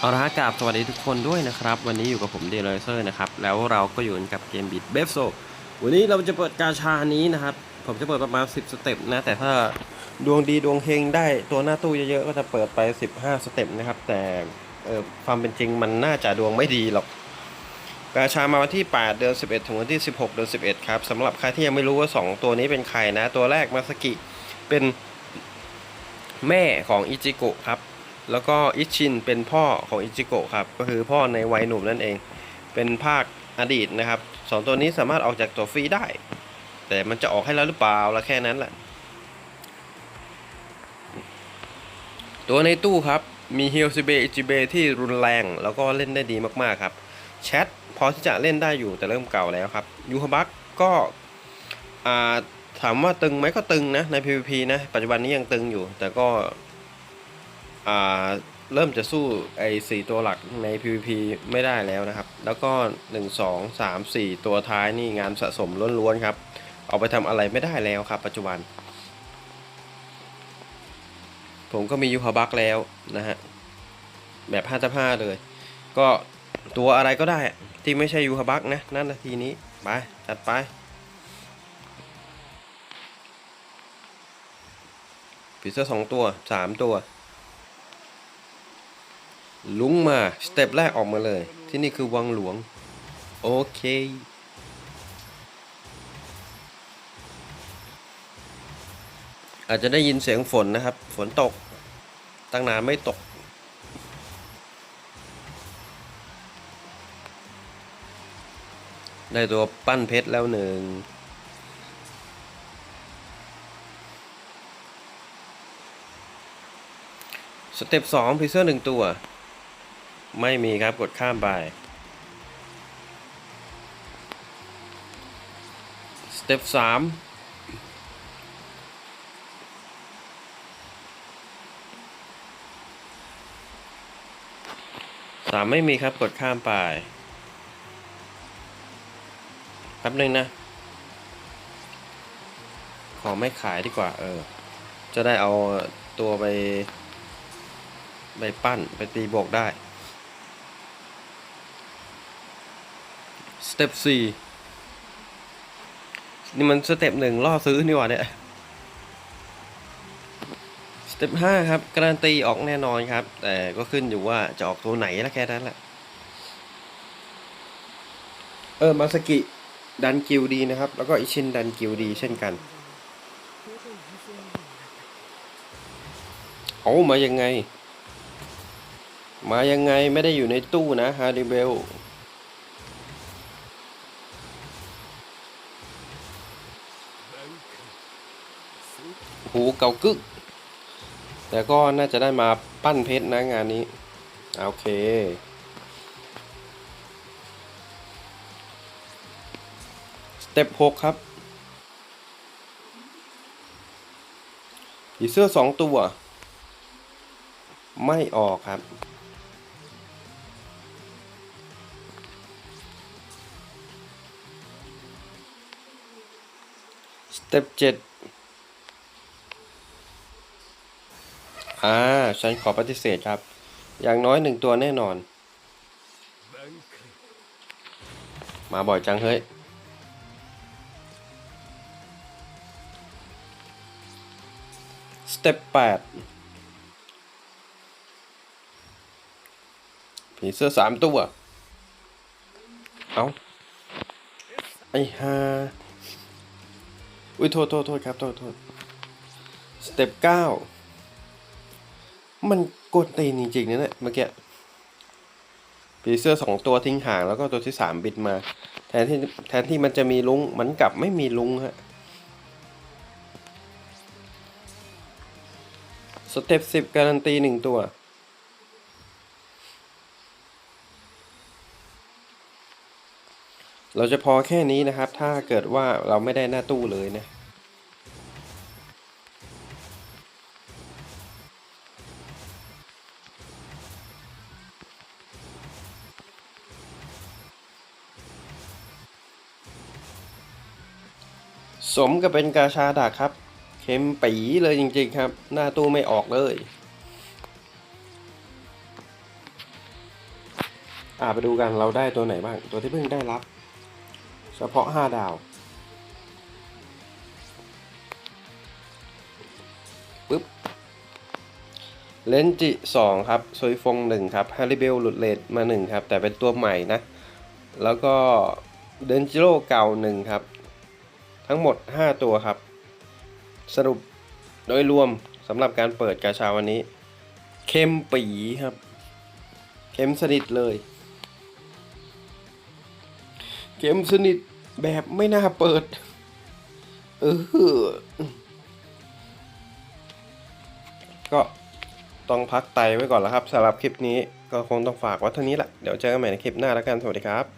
เอาละฮะกราบสวัสดีทุกคนด้วยนะครับ วันนี้อยู่กับผมเดลเซอร์นะครับ แล้วเราก็อยู่กับเกมบิดเบฟโซวันนี้เราจะเปิดกาชานี้นะครับ ผมจะเปิดประมาณ 10 สเต็ปนะ แต่ถ้าดวงดีดวงเฮงได้ตัวหน้าตู้เยอะๆ ก็จะเปิดไป 15 สเต็ปนะครับ แต่เออความเป็นจริงมันน่าจะดวงไม่ดีหรอก กาชามาวันที่ 8 เดือน 11 ถึงวันที่ 16 เดือน 11 ครับสำหรับใครที่ยังไม่รู้ว่า 2 ตัวนี้เป็นใครนะ ตัวแรกมาสกิเป็นแม่ของอิจิโกะครับ แล้วก็อิชินเป็นพ่อของอิจิโกะครับ ก็คือพ่อในวัยหนุ่มนั่นเอง เป็นภาคอดีตนะครับสองตัวนี้สามารถออกจากตัวฟรีได้ แต่มันจะออกให้แล้วหรือเปล่าละแค่นั้นแหละ ตัวในตู้ครับ มีฮิลซิเบอิจิเบที่รุนแรง แล้วก็เล่นได้ดีมากๆครับ แชทพอที่จะเล่นได้อยู่แต่เริ่มเก่าแล้วครับ ยูฮาบักก็ถามว่าตึงไหมก็ตึงนะใน PVP นะ ปัจจุบันนี้ยังตึงอยู่ แต่ก็ เริ่มจะสู้ไอ้สี่ตัวหลักใน PVP ไม่ได้แล้วนะครับ แล้วก็ 1 2 3 4 ตัวท้ายนี่งานสะสมล้วนๆครับ เอาไปทำอะไรไม่ได้แล้วครับ ปัจจุบัน ผมก็มียูฮาบักแล้วนะฮะ แบบ5ทับ5เลย ก็ตัวอะไรก็ได้ที่ไม่ใช่ยูฮาบักนะ นั่นนาทีนี้ ไป จัดไปผีเสื้อสองตัวสามตัว ลุงมาสเต็ปแรกออกมาเลย ที่นี่คือวังหลวง โอเค อาจจะได้ยินเสียงฝนนะครับ ฝนตก ตั้งนานไม่ตก ได้ตัวปั้นเพชรแล้วหนึ่งสเต็ปสองพีเซอร์หนึ่งตัว ไม่มีครับกดข้ามไปสเต็ปสามสามไม่มีครับกดข้ามไปแป๊บนึงนะ ขอไม่ขายดีกว่า เออ จะได้เอาตัวไป ไปปั้นไปตีบวกได้ สเต็ปสี่นี่มันสเต็ปหนึ่งล่อซื้อนี่หว่าเนี่ย สเต็ปห้าครับ การันตีออกแน่นอนครับ แต่ก็ขึ้นอยู่ว่าจะออกตัวไหนละแค่นั้นแหละ เออ มาสกิ ดันกิวดีนะครับ แล้วก็อิชินดันกิวดีเช่นกัน เอามายังไง มายังไงไม่ได้อยู่ในตู้นะฮาริเบล หูเกากึก แต่ก็น่าจะได้มาปั้นเพชรนะงานนี้ โอเค สเต็ปหกครับผีเสื้อสองตัว ไม่ออกครับสเต็ปเจ็ด อ่า ฉันขอปฏิเสธครับ อย่างน้อยหนึ่งตัวแน่นอน มาบ่อยจังเฮ้ย สเต็ปแปดผีเสื้อสามตัว เอาไอ้ฮาอุ้ยโทษโทษโทษครับ โทษโทษสเต็ปเก้า มันกดตีนจริงๆนะเนี่ยเมื่อกี้ผีเสื้อสองตัวทิ้งห่างแล้วก็ตัวที่สามบิดมา แทนที่แทนที่มันจะมีลุงมันกลับไม่มีลุงฮะสเต็ปสิบการันตีหนึ่งตัวเราจะพอแค่นี้นะครับ ถ้าเกิดว่าเราไม่ได้หน้าตู้เลยนะ สมกับเป็นกาชาดักครับ เข็มปีเลยจริงๆครับ หน้าตู้ไม่ออกเลยอ่าไปดูกันเราได้ตัวไหนบ้าง ตัวที่เพิ่งได้รับ เฉพาะ 5 ดาวปึ๊บเลนจิ 2 ครับซอยฟง 1 ครับฮาริเบลหลุดเลดมา 1 ครับ แต่เป็นตัวใหม่นะ แล้วก็เดนจิโร่เก่า 1 ครับ ทั้งหมด 5 ตัวครับ สรุปโดยรวมสำหรับการเปิดกาชาวันนี้ เข้มปีครับ เข้มสนิทเลย เข้มสนิทแบบไม่น่าเปิด เออก็ต้องพักไตไว้ก่อนแล้วครับสำหรับคลิปนี้ก็คงต้องฝากไว้เท่านี้แหละ เดี๋ยวเจอกันใหม่ในคลิปหน้าแล้วกัน สวัสดีครับ